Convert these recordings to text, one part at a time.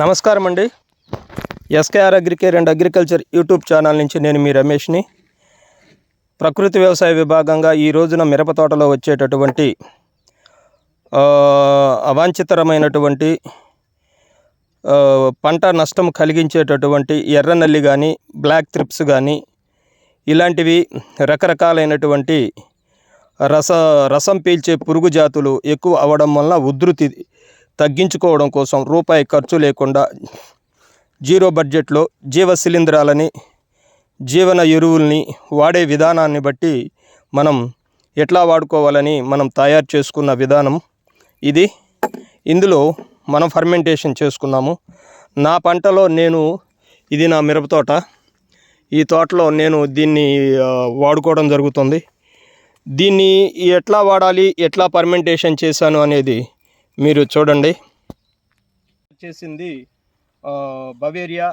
నమస్కారం అండి. S K R Agricare and agriculture YouTube channel నుంచి నేను మీ రమేష్ని. ప్రకృతి వ్యవసాయ విభాగంగా ఈ రోజున మిరప తోటలో వచ్చేటటువంటి అవాంఛితరమైనటువంటి పంట నష్టం కలిగించేటటువంటి ఎర్రనల్లి కానీ బ్లాక్ త్రిప్స్ కానీ ఇలాంటివి రకరకాలైనటువంటి రస రసం పీల్చే పురుగు జాతులు ఎక్కువ అవడం వలన ఉధృతి తగ్గించుకోవడం కోసం రూపాయి ఖర్చు లేకుండా జీరో బడ్జెట్లో జీవ శిలీంధ్రాలని జీవన ఎరువుల్ని వాడే విధానాన్ని బట్టి మనం ఎట్లా వాడుకోవాలని మనం తయారు చేసుకున్న విధానం ఇది. ఇందులో మనం ఫర్మెంటేషన్ చేసుకున్నాము. నా పంటలో నేను ఇది నా మిరప తోట. ఈ తోటలో నేను దీన్ని వాడుకోవడం జరుగుతుంది. దీన్ని ఎట్లా వాడాలి ఎట్లా పర్మెంటేషన్ చేశాను అనేది మీరు చూడండి. వచ్చేసింది బవేరియా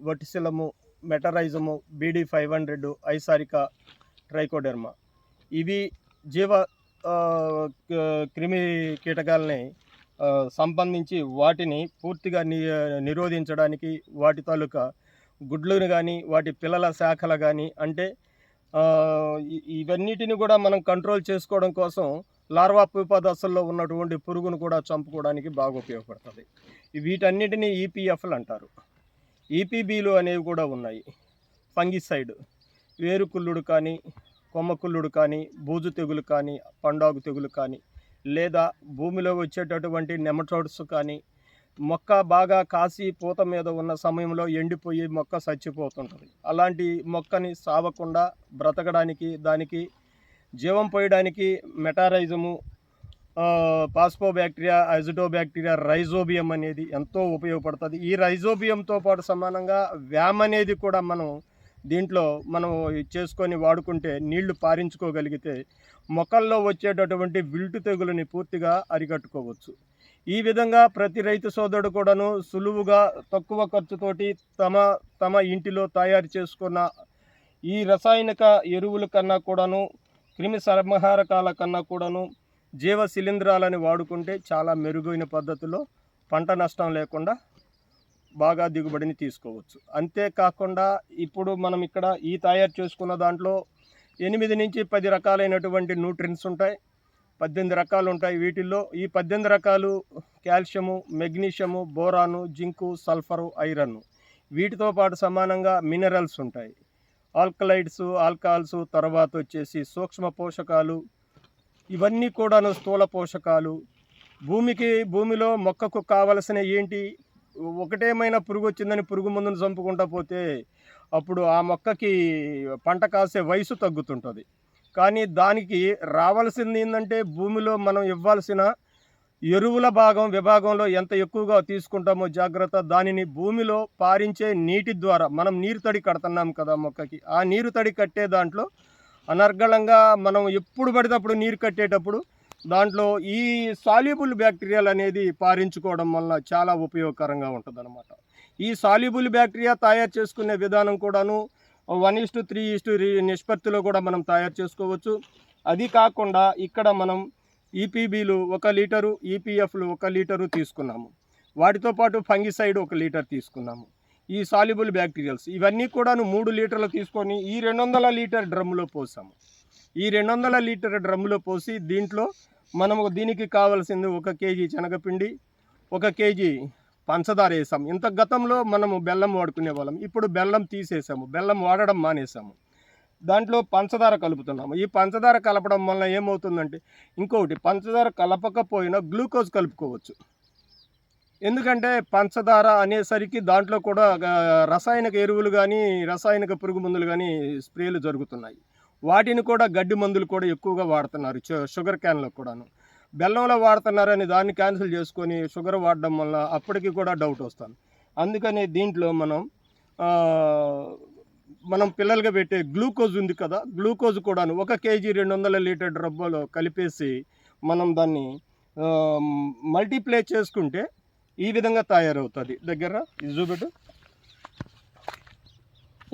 వటిసిలము మెటరైజము బీడీ ఫైవ్ హండ్రెడ్ ఐసారిక ట్రైకోడెర్మా. ఇవి జీవ క- క్రిమి కీటకాలని సంబంధించి వాటిని పూర్తిగా ని నిరోధించడానికి వాటి తాలూకా గుడ్లను కానీ వాటి పిల్లల శాఖలు కానీ అంటే ఇవన్నిటిని కూడా మనం కంట్రోల్ చేసుకోవడం కోసం లార్వా పూప దశల్లో ఉన్నటువంటి పురుగును కూడా చంపుకోవడానికి బాగా ఉపయోగపడుతుంది. వీటన్నిటినీ ఈపీఎఫ్లు అంటారు. ఈపీబీలు అనేవి కూడా ఉన్నాయి. ఫంగిసైడ్ వేరుకుళ్ళుడు కానీ కొమ్మకుళ్ళుడు కానీ బూజు తెగులు కానీ పండాగు తెగులు కానీ లేదా భూమిలో వచ్చేటటువంటి నెమటోడ్స్ కానీ మొక్క బాగా కాసి పూత మీద ఉన్న సమయంలో ఎండిపోయి మొక్క చచ్చిపోతుంటుంది. అలాంటి మొక్కని సావకుండా బ్రతకడానికి దానికి జీవం పోయడానికి మెటారైజము పాస్పో బ్యాక్టీరియా బ్యాక్టీరియా రైజోబియం అనేది ఎంతో ఉపయోగపడుతుంది. ఈ రైజోబియంతో పాటు సమానంగా వ్యామ్ అనేది కూడా మనం దీంట్లో మనం చేసుకొని వాడుకుంటే నీళ్ళు పారించుకోగలిగితే మొక్కల్లో వచ్చేటటువంటి విల్టు తెగులని పూర్తిగా అరికట్టుకోవచ్చు. ఈ విధంగా ప్రతి రైతు సోదరుడు కూడాను సులువుగా తక్కువ ఖర్చుతోటి తమ తమ ఇంటిలో తయారు చేసుకున్న ఈ రసాయనిక ఎరువుల కన్నా కూడాను క్రిమి సంహారకాల కన్నా కూడాను జీవ శిలీంధ్రాలని వాడుకుంటే చాలా మెరుగైన పద్ధతిలో పంట నష్టం లేకుండా బాగా దిగుబడిని తీసుకోవచ్చు. అంతేకాకుండా ఇప్పుడు మనం ఇక్కడ ఈ తయారు చేసుకున్న దాంట్లో ఎనిమిది నుంచి పది రకాలైనటువంటి న్యూట్రిన్స్ ఉంటాయి పద్దెనిమిది రకాలు ఉంటాయి. వీటిల్లో ఈ పద్దెనిమిది రకాలు calcium magnesium boron zinc sulphur iron వీటితో పాటు సమానంగా మినరల్స్ ఉంటాయి. ఆల్కలైడ్స్ ఆల్కహాల్స్ తర్వాత వచ్చేసి సూక్ష్మ పోషకాలు ఇవన్నీ కూడాను స్థూల పోషకాలు. భూమికి భూమిలో మొక్కకు కావలసిన ఏంటి? ఒకటేమైనా పురుగు వచ్చిందని పురుగు మందును చంపుకుంటా పోతే అప్పుడు ఆ మొక్కకి పంట కాసే వయసు తగ్గుతుంటుంది. కానీ దానికి రావాల్సింది ఏంటంటే భూమిలో మనం ఇవ్వాల్సిన ఎరువుల భాగం విభాగంలో ఎంత ఎక్కువగా తీసుకుంటామో జాగ్రత్త. దానిని భూమిలో పారించే నీటి ద్వారా మనం నీరు తడి కడుతున్నాం కదా మొక్కకి. ఆ నీరు తడి కట్టే దాంట్లో అనర్గళంగా మనం ఎప్పుడు పడితే నీరు కట్టేటప్పుడు దాంట్లో ఈ సాల్యుబుల్ బ్యాక్టీరియాలు అనేది పారించుకోవడం వల్ల చాలా ఉపయోగకరంగా ఉంటుంది ఈ సాల్యుబుల్ బ్యాక్టీరియా తయారు చేసుకునే విధానం కూడాను వన్ ఇస్టు త్రీ ఇస్టు నిష్పత్తిలో కూడా మనం తయారు చేసుకోవచ్చు. అది కాకుండా ఇక్కడ మనం ఈపీబీలు ఒక లీటరు ఈపీఎఫ్లు ఒక లీటరు తీసుకున్నాము. వాటితో పాటు ఫంగిసైడ్ ఒక లీటర్ తీసుకున్నాము. ఈ సాల్యుబుల్ బ్యాక్టీరియల్స్ ఇవన్నీ కూడాను మూడు లీటర్లు తీసుకొని ఈ రెండు వందల లీటర్ డ్రమ్ములో పోసాము. ఈ రెండు వందల లీటర్ డ్రమ్ములో పోసి దీంట్లో మనము దీనికి కావాల్సింది ఒక కేజీ శనగపిండి ఒక కేజీ పంచదార వేసాము. ఇంత గతంలో మనము బెల్లం వాడుకునే వాళ్ళం. ఇప్పుడు బెల్లం తీసేసాము. బెల్లం వాడడం మానేసాము. దాంట్లో పంచదార కలుపుతున్నాము. ఈ పంచదార కలపడం వల్ల ఏమవుతుందంటే ఇంకొకటి పంచదార కలపకపోయినా గ్లూకోజ్ కలుపుకోవచ్చు. ఎందుకంటే పంచదార అనేసరికి దాంట్లో కూడా రసాయనిక ఎరువులు కానీ రసాయనిక పురుగు మందులు కానీ స్ప్రేలు జరుగుతున్నాయి. వాటిని కూడా గడ్డి మందులు కూడా ఎక్కువగా వాడుతున్నారు షుగర్ క్యాన్లో కూడాను. బెల్లంలో వాడుతున్నారని దాన్ని క్యాన్సిల్ చేసుకొని షుగర్ వాడడం వల్ల అప్పటికి కూడా డౌట్ వస్తుంది. అందుకని దీంట్లో మనం మనం పిల్లలుగా పెట్టే గ్లూకోజ్ ఉంది కదా గ్లూకోజ్ కూడాను ఒక కేజీ రెండు వందల లీటర్ డబ్బాలో కలిపేసి మనం దాన్ని మల్టీప్లై చేసుకుంటే ఈ విధంగా తయారవుతుంది. దగ్గర ఇది చూపెట్టు.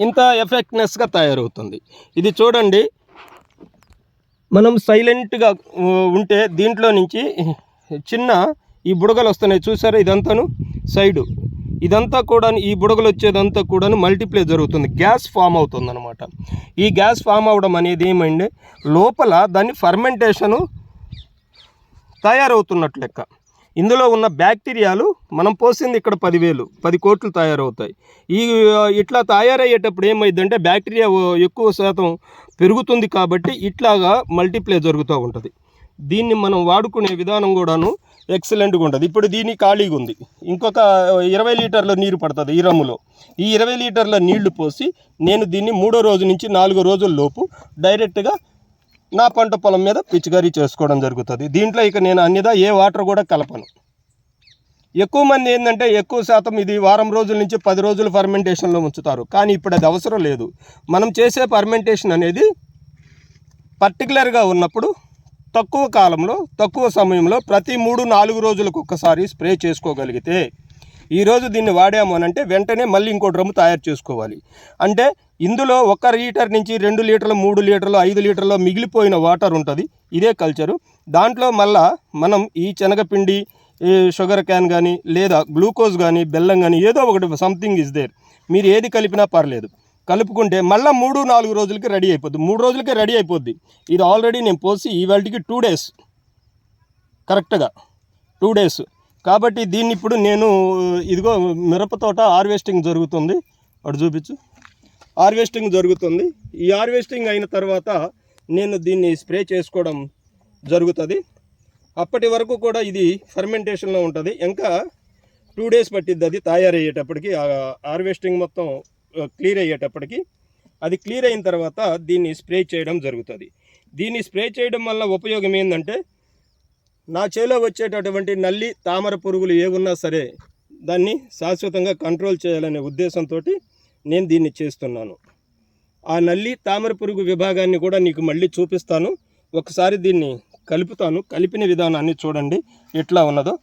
ఇంత ఎఫెక్ట్నెస్గా తయారవుతుంది. ఇది చూడండి. మనం సైలెంట్గా ఉంటే దీంట్లో నుంచి చిన్న ఈ బుడగలు వస్తున్నాయి. చూసారా ఇదంతాను? సైడు. ఇదంతా కూడా ఈ బుడగలు వచ్చేదంతా కూడా మల్టిప్లై జరుగుతుంది. గ్యాస్ ఫామ్ అవుతుంది అనమాట ఈ గ్యాస్ ఫామ్ అవడం అనేది ఏమండి లోపల దాన్ని ఫర్మెంటేషను తయారవుతున్నట్లు లెక్క. ఇందులో ఉన్న బ్యాక్టీరియాలు మనం పోసింది ఇక్కడ పదివేలు పది కోట్లు తయారవుతాయి. ఈ ఇట్లా తయారయ్యేటప్పుడు ఏమైందంటే బ్యాక్టీరియా ఎక్కువ శాతం పెరుగుతుంది కాబట్టి ఇట్లాగా మల్టిప్లై జరుగుతూ ఉంటుంది. దీన్ని మనం వాడుకునే విధానం కూడాను ఎక్సలెంట్గా ఉంటుంది. ఇప్పుడు దీని ఖాళీగా ఉంది. ఇంకొక ఇరవై లీటర్ల నీరు పడుతుంది ఈ రమ్ములో. ఈ ఇరవై లీటర్ల నీళ్ళు పోసి నేను దీన్ని మూడో రోజు నుంచి నాలుగో రోజుల లోపు డైరెక్ట్గా నా పంట పొలం మీద పిచికారీ చేసుకోవడం జరుగుతుంది. దీంట్లో ఇక నేను అన్నిదా ఏ వాటర్ కూడా కలపను. ఎక్కువ మంది ఏంటంటే ఎక్కువ శాతం ఇది వారం రోజుల నుంచి పది రోజులు ఫర్మెంటేషన్లో ఉంచుతారు. కానీ ఇప్పుడు అది అవసరం లేదు. మనం చేసే ఫర్మెంటేషన్ అనేది పర్టికులర్గా ఉన్నప్పుడు తక్కువ కాలంలో తక్కువ సమయంలో ప్రతి మూడు నాలుగు రోజులకు ఒక్కసారి స్ప్రే చేసుకోగలిగితే ఈరోజు దీన్ని వాడాము అని అంటే వెంటనే మళ్ళీ ఇంకో డ్రమ్ము తయారు చేసుకోవాలి. అంటే ఇందులో ఒక లీటర్ నుంచి రెండు లీటర్లు మూడు లీటర్లు ఐదు లీటర్లు మిగిలిపోయిన వాటర్ ఉంటుంది. ఇదే కల్చరు. దాంట్లో మళ్ళా మనం ఈ శనగపిండి షుగర్ క్యాన్ కానీ లేదా గ్లూకోజ్ కానీ బెల్లం కానీ ఏదో ఒకటి సంథింగ్ ఇస్ దేర్ మీరు ఏది కలిపినా పర్లేదు. కలుపుకుంటే మళ్ళీ మూడు నాలుగు రోజులకి రెడీ అయిపోద్ది. మూడు రోజులకి రెడీ అయిపోద్ది. ఇది ఆల్రెడీ నేను పోసి ఈవేళకి టూ డేస్ కరెక్ట్గా. టూ డేస్ కాబట్టి దీన్ని ఇప్పుడు నేను ఇదిగో మిరప తోట హార్వెస్టింగ్ జరుగుతుంది. అటు చూపించు. హార్వెస్టింగ్ జరుగుతుంది. ఈ హార్వెస్టింగ్ అయిన తర్వాత నేను దీన్ని స్ప్రే చేసుకోవడం జరుగుతుంది. అప్పటి వరకు కూడా ఇది ఫర్మెంటేషన్లో ఉంటుంది. ఇంకా టూ డేస్ పట్టిద్ది అది తయారయ్యేటప్పటికి. ఆ హార్వెస్టింగ్ మొత్తం క్లియర్ అయ్యేటప్పటికి అది క్లియర్ అయిన తర్వాత దీన్ని స్ప్రే చేయడం జరుగుతుంది. దీన్ని స్ప్రే చేయడం వల్ల ఉపయోగం ఏంటంటే నా చేలో వచ్చేటటువంటి నల్లి తామర పురుగులు ఏమున్నా సరే దాన్ని శాశ్వతంగా కంట్రోల్ చేయాలనే ఉద్దేశంతో నేను దీన్ని చేస్తున్నాను. ఆ నల్లి తామర పురుగు విభాగాన్ని కూడా నీకు మళ్ళీ చూపిస్తాను. ఒకసారి దీన్ని కలుపుతాను. కలిపిన విధానాన్ని చూడండి. ఎట్లా ఉన్నదో.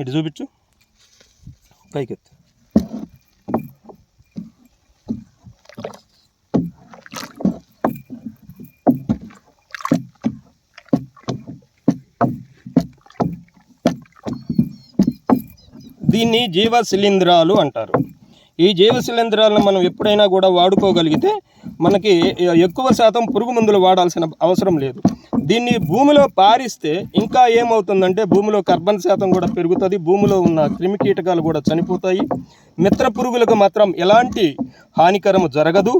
ఇటు చూపించు. పైకెత్తు. దీన్ని జీవ శిలీంధ్రాలు అంటారు. ఈ జీవ శిలీంధ్రాలను మనం ఎప్పుడైనా కూడా వాడుకోగలిగితే మనకి ఎక్కువ శాతం పురుగు మందులు వాడాల్సిన అవసరం లేదు. దీన్ని భూమిలో పారిస్తే ఇంకా ఏమవుతుందంటే భూమిలో కార్బన్ శాతం కూడా పెరుగుతుంది భూమిలో ఉన్న క్రిమి కీటకాలు కూడా చనిపోతాయి. మిత్ర పురుగులకు మాత్రం ఎలాంటి హానికరము జరగదు.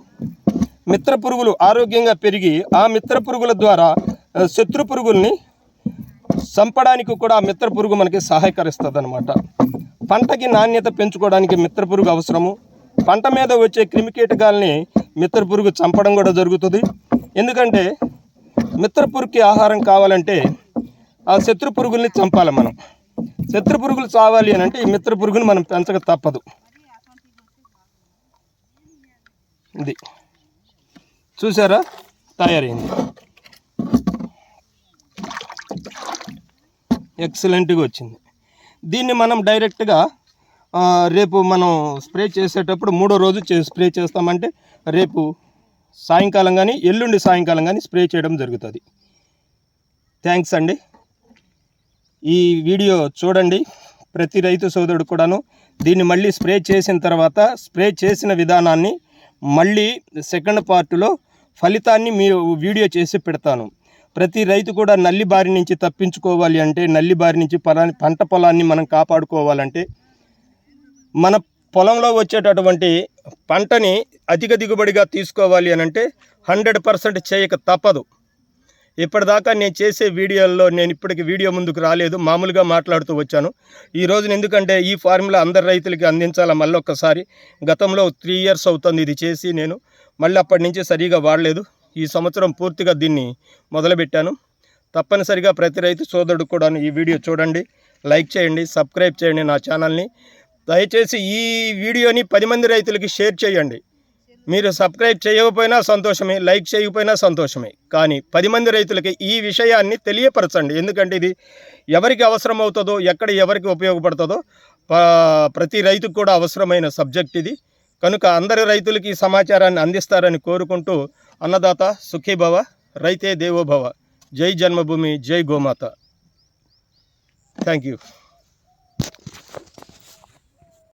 మిత్ర పురుగులు ఆరోగ్యంగా పెరిగి ఆ మిత్ర పురుగుల ద్వారా శత్రు పురుగుల్ని చంపడానికి కూడా ఆ మిత్ర పురుగు మనకి సహాయకరిస్తుంది అనమాట పంటకి నాణ్యత పెంచుకోవడానికి మిత్ర పురుగు అవసరము. పంట మీద వచ్చే క్రిమికీటకాలని మిత్ర పురుగు చంపడం కూడా జరుగుతుంది. ఎందుకంటే మిత్ర పురుగుకి ఆహారం కావాలంటే ఆ శత్రు పురుగుల్ని చంపాలి మనం. శత్రు పురుగులు చావాలి అని అంటే ఈ మిత్ర పురుగుని మనం పెంచక తప్పదు. ఇది. చూసారా? తయారైంది. ఎక్సలెంట్గా వచ్చింది. దీన్ని మనం డైరెక్ట్గా రేపు మనం స్ప్రే చేసేటప్పుడు మూడో రోజు చే స్ప్రే చేస్తామంటే రేపు సాయంకాలం కానీ ఎల్లుండి సాయంకాలం కానీ స్ప్రే చేయడం జరుగుతుంది. థ్యాంక్స్ అండి. ఈ వీడియో చూడండి. ప్రతి రైతు సోదరుడు కూడాను దీన్ని మళ్ళీ స్ప్రే చేసిన తర్వాత స్ప్రే చేసిన విధానాన్ని మళ్ళీ సెకండ్ పార్ట్లో ఫలితాన్ని మీ వీడియో చేసి పెడతాను. ప్రతి రైతు కూడా నల్లి బారి నుంచి తప్పించుకోవాలి అంటే నల్లి బారి నుంచి పొలాన్ని పంట పొలాన్ని మనం కాపాడుకోవాలంటే మన పొలంలో వచ్చేటటువంటి పంటని అధిక దిగుబడిగా తీసుకోవాలి అని అంటే హండ్రెడ్ పర్సెంట్ చేయక తప్పదు. ఇప్పటిదాకా నేను చేసే వీడియోల్లో నేను ఇప్పటికి వీడియో ముందుకు రాలేదు మామూలుగా మాట్లాడుతూ వచ్చాను. ఈ రోజున ఎందుకంటే ఈ ఫార్ములా అందరు రైతులకి అందించాలా మళ్ళీ ఒక్కసారి గతంలో త్రీ ఇయర్స్ అవుతుంది ఇది చేసి నేను మళ్ళీ అప్పటి నుంచి సరిగా వాడలేదు. ఈ సంవత్సరం పూర్తిగా దీన్ని మొదలుపెట్టాను. తప్పనిసరిగా ప్రతి రైతు సోదరుడు కూడా ఈ వీడియో చూడండి లైక్ చేయండి సబ్స్క్రైబ్ చేయండి నా ఛానల్ని. దయచేసి ఈ వీడియోని పది మంది రైతులకి షేర్ చేయండి. మీరు సబ్స్క్రైబ్ చేయకపోయినా సంతోషమే లైక్ చేయకపోయినా సంతోషమే. కానీ పది మంది రైతులకి ఈ విషయాన్ని తెలియపరచండి. ఎందుకంటే ఇది ఎవరికి అవసరం అవుతుందో ఎక్కడ ఎవరికి ఉపయోగపడుతుందో ప్రతి రైతుకు కూడా అవసరమైన సబ్జెక్ట్ ఇది. కనుక అందరి రైతులకి ఈ సమాచారాన్ని అందిస్తారని కోరుకుంటూ అన్నదాత సుఖీభవ రైతే దేవోభవ జై జన్మభూమి జై గోమాత థ్యాంక్ యూ